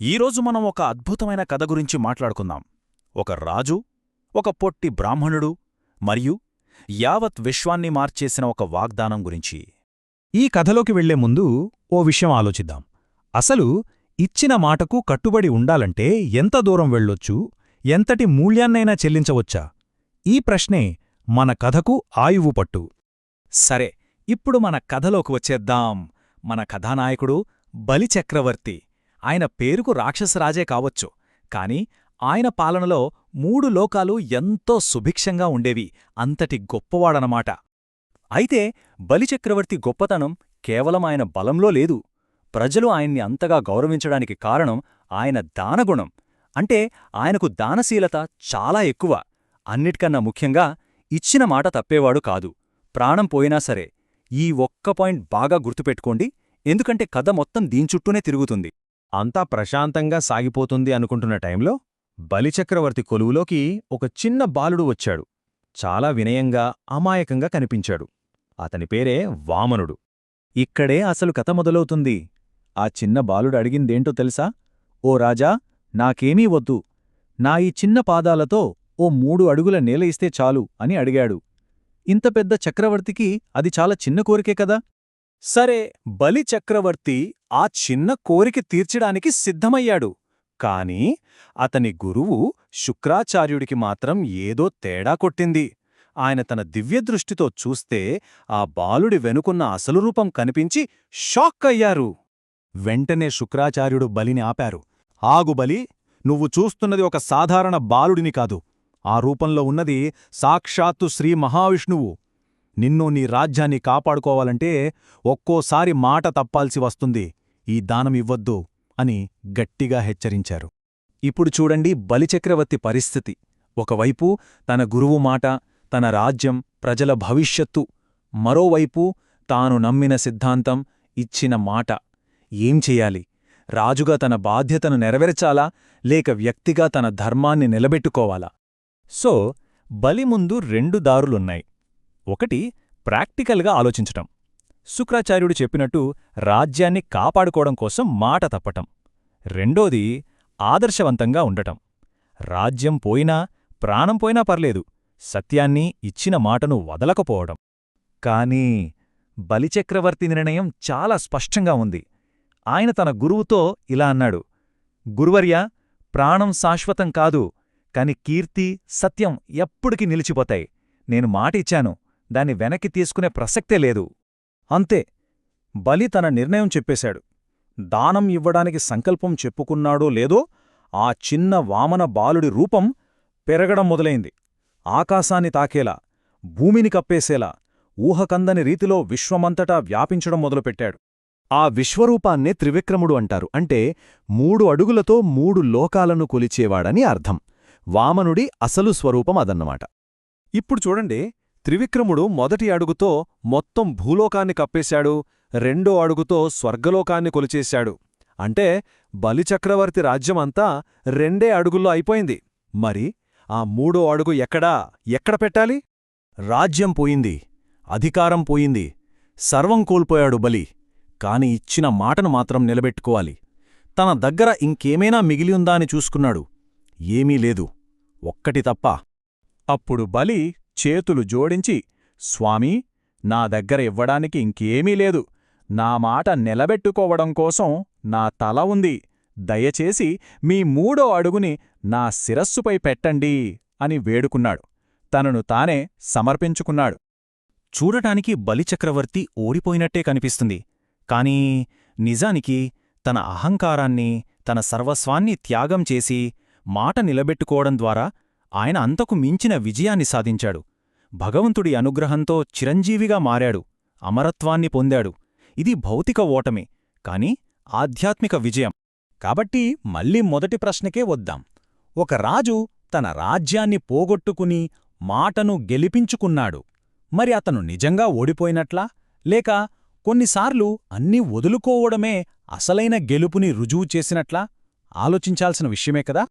ఈరోజు మనం ఒక అద్భుతమైన కథ గురించి మాట్లాడుకుందాం. ఒక రాజు ఒక పొట్టి బ్రాహ్మణుడు మరియు యావత్ విశ్వాన్ని మార్చేసిన ఒక వాగ్దానం గురించి. ఈ కథలోకి వెళ్ళే ముందు ఓ విషయం ఆలోచిద్దాం. అసలు ఇచ్చిన మాటకు కట్టుబడి ఉండాలంటే ఎంత దూరం వెళ్ళొచ్చు? ఎంతటి మూల్యాన్నైనా చెల్లించవచ్చా? ఈ ప్రశ్నే మన కథకు ఆయువు పట్టు. సరే ఇప్పుడు మన కథలోకి వచ్చేద్దాం. మన కథానాయకుడు బలిచక్రవర్తి ఆయన పేరుకు రాక్షసరాజే కావచ్చు. కాని ఆయన పాలనలో మూడు లోకాలు ఎంతో సుభిక్షంగా ఉండేవి. అంతటి గొప్పవాడనమాట. అయితే బలిచక్రవర్తి గొప్పతనం కేవలం ఆయన బలంలో లేదు. ప్రజలు ఆయన్ని అంతగా గౌరవించడానికి కారణం ఆయన దానగుణం. అంటే ఆయనకు దానశీలత చాలా ఎక్కువ. అన్నిటికన్నా ముఖ్యంగా ఇచ్చిన మాట తప్పేవాడు కాదు. ప్రాణం పోయినా సరే. ఈ ఒక్క పాయింట్ బాగా గుర్తుపెట్టుకోండి. ఎందుకంటే కథ మొత్తం దీంచుట్టూనే తిరుగుతుంది. అంతా ప్రశాంతంగా సాగిపోతుంది అనుకుంటున్న టైంలో బలిచక్రవర్తి కొలువులోకి ఒక చిన్న బాలుడు వచ్చాడు. చాలా వినయంగా అమాయకంగా కనిపించాడు. అతని పేరే వామనుడు. ఇక్కడే అసలు కథ మొదలవుతుంది. ఆ చిన్న బాలుడు అడిగిందేంటో తెలుసా? ఓ రాజా నాకేమీ వద్దు. నా ఈ చిన్న పాదాలతో ఓ మూడు అడుగుల నేల ఇస్తే చాలు అని అడిగాడు. ఇంత పెద్ద చక్రవర్తికి అది చాలా చిన్న కోరికే కదా? సరే బలి చక్రవర్తి ఆ చిన్న కోరిక తీర్చడానికి సిద్ధమయ్యాడు. కాని అతని గురువు శుక్రాచార్యుడికి మాత్రం ఏదో తేడా కొట్టింది. ఆయన తన దివ్యదృష్టితో చూస్తే ఆ బాలుడి వెనుకున్న అసలు రూపం కనిపించి షాక్ అయ్యారు వెంటనే శుక్రాచార్యుడు బలిని ఆపారు. ఆగు బలి నువ్వు చూస్తున్నది ఒక సాధారణ బాలుడిని కాదు. ఆ రూపంలో ఉన్నది సాక్షాత్తు శ్రీ మహావిష్ణువు. నిన్ను నీ రాజ్యాన్ని కాపాడుకోవాలంటే ఒక్కోసారి మాట తప్పాల్సి వస్తుంది. ఈ దానం ఇవ్వద్దు అని గట్టిగా హెచ్చరించారు. ఇప్పుడు చూడండి బలిచక్రవర్తి పరిస్థితి. ఒకవైపు తన గురువు మాట తన రాజ్యం ప్రజల భవిష్యత్తు. మరోవైపు తాను నమ్మిన సిద్ధాంతం ఇచ్చిన మాట. ఏం చెయ్యాలి రాజుగా తన బాధ్యతను నెరవేర్చాలా? లేక వ్యక్తిగా తన ధర్మాన్ని నిలబెట్టుకోవాలా? సో బలి ముందు రెండు దారులున్నాయి. ఒకటి ప్రాక్టికల్గా ఆలోచించటం. శుక్రాచార్యుడు చెప్పినట్టు రాజ్యాన్ని కాపాడుకోవడం కోసం మాట తప్పటం. రెండోది ఆదర్శవంతంగా ఉండటం. రాజ్యం పోయినా ప్రాణం పోయినా పర్లేదు సత్యాన్ని ఇచ్చిన మాటను వదలకపోవడం. కానీ బలిచక్రవర్తి నిర్ణయం చాలా స్పష్టంగా ఉంది. ఆయన తన గురువుతో ఇలా అన్నాడు గురువర్య ప్రాణం శాశ్వతం కాదు కాని కీర్తి సత్యం ఎప్పటికీ నిలిచిపోతాయి. నేను మాట ఇచ్చాను దాన్ని వెనక్కి తీసుకునే ప్రసక్తే లేదు. అంతే బలి తన నిర్ణయం చెప్పేశాడు. దానం ఇవ్వడానికి సంకల్పం చెప్పుకున్నాడో లేదో ఆ చిన్న వామన బాలుడి రూపం పెరగడం మొదలైంది. ఆకాశాన్ని తాకేలా భూమిని కప్పేసేలా ఊహకందని రీతిలో విశ్వమంతటా వ్యాపించడం మొదలుపెట్టాడు. ఆ విశ్వరూపాన్నే త్రివిక్రముడు అంటారు. అంటే మూడు అడుగులతో మూడు లోకాలను కొలిచేవాడని అర్థం. వామనుడి అసలు స్వరూపం అదన్నమాట. ఇప్పుడు చూడండి త్రివిక్రముడు మొదటి అడుగుతో మొత్తం భూలోకాన్ని కప్పేశాడు రెండో అడుగుతో స్వర్గలోకాన్ని కొలిచేశాడు. అంటే బలిచక్రవర్తి రాజ్యమంతా రెండే అడుగుల్లో అయిపోయింది. మరి ఆ మూడో అడుగు ఎక్కడా? ఎక్కడ పెట్టాలి? రాజ్యం పోయింది అధికారం పోయింది సర్వం కోల్పోయాడు బలి. కాని ఇచ్చిన మాటను మాత్రం నిలబెట్టుకోవాలి. తన దగ్గర ఇంకేమైనా మిగిలి ఉందా అని చూసుకున్నాడు. ఏమీ లేదు ఒక్కటి తప్ప. అప్పుడు బలి చేతులు జోడించి స్వామీ నా దగ్గర ఇవ్వడానికి ఇంకేమీ లేదు. నా మాట నిలబెట్టుకోవడం కోసం నా తల ఉంది. దయచేసి మీ మూడో అడుగుని నా శిరస్సుపై పెట్టండి అని వేడుకున్నాడు. తనను తానే సమర్పించుకున్నాడు. చూడటానికి బలిచక్రవర్తి ఓడిపోయినట్టే కనిపిస్తుంది. కాని నిజానికి తన అహంకారాన్ని తన సర్వస్వాన్ని త్యాగం చేసి మాట నిలబెట్టుకోవడం ద్వారా ఆయన అంతకు మించిన విజయాన్ని సాధించాడు. భగవంతుడి అనుగ్రహంతో చిరంజీవిగా మారాడు. అమరత్వాన్ని పొందాడు. ఇది భౌతిక ఓటమే కాని ఆధ్యాత్మిక విజయం. కాబట్టి మళ్ళీ మొదటి ప్రశ్నకే వద్దాం. ఒక రాజు తన రాజ్యాన్ని పోగొట్టుకుని మాటను గెలిపించుకున్నాడు. మరి అతను నిజంగా ఓడిపోయినట్లా? లేక కొన్నిసార్లు అన్నీ వదులుకోవడమే అసలైన గెలుపుని రుజువు చేసినట్లా? ఆలోచించాల్సిన విషయమే కదా?